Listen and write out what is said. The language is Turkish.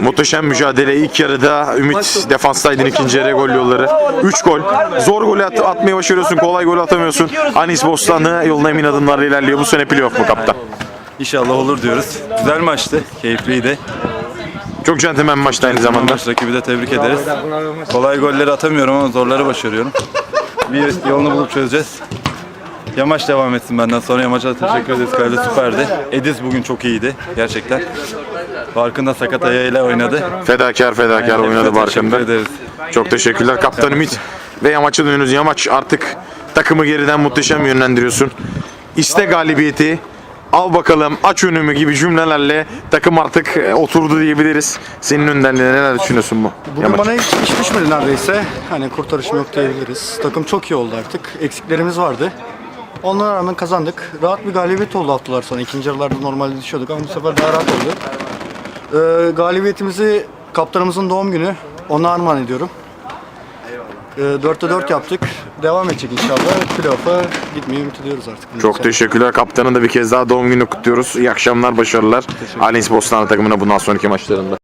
Muhteşem mücadele ilk yarıda Ümit defanstaydın ikinci yarıya gol yolları. 3 gol. Zor gol at- atmayı başarıyorsun. Kolay gol atamıyorsun. Anis Bostanlı yoluna emin adımlarla ilerliyor. Bu sene playoff mu kaptan? İnşallah olur diyoruz. Güzel maçtı, keyifliydi. Çok centilmen maçtı aynı zamanda. Maç rakibi de tebrik ederiz. Kolay golleri atamıyorum ama zorları başarıyorum. Bir yolunu bulup çözeceğiz. Yamaç devam etsin benden sonra. Yamaç'a da teşekkür ederiz. Kalede süperdi. Ediz bugün çok iyiydi gerçekten. Farkında sakat ayağıyla oynadı. Fedakar fedakar oynadı Teşekkür Barkın'da. ederiz. Çok teşekkürler kaptan Ümit. Ve Yamaç'a dönüyoruz. Yamaç artık takımı geriden muhteşem yönlendiriyorsun. İste galibiyeti. Al bakalım aç önümü gibi cümlelerle takım artık e, oturdu diyebiliriz. Senin önderliğine neler düşünüyorsun bu? Bugün Yamaç? bana hiç iş düşmedi neredeyse. Hani kurtarışım yok diyebiliriz. Takım çok iyi oldu artık. Eksiklerimiz vardı. Onlara rağmen kazandık. Rahat bir galibiyet oldu haftalar sonra. İkinci yarılarda normalde düşüyorduk ama bu sefer daha rahat oldu. Ee, galibiyetimizi kaptanımızın doğum günü. Ona armağan ediyorum. Ee, 4'te 4 yaptık. Devam edecek inşallah. Playoff'a gitmeyi ümit ediyoruz artık. Çok sonra. teşekkürler. Kaptanın da bir kez daha doğum günü kutluyoruz. İyi akşamlar, başarılar. Alins Bostanlı takımına bundan sonraki maçlarında.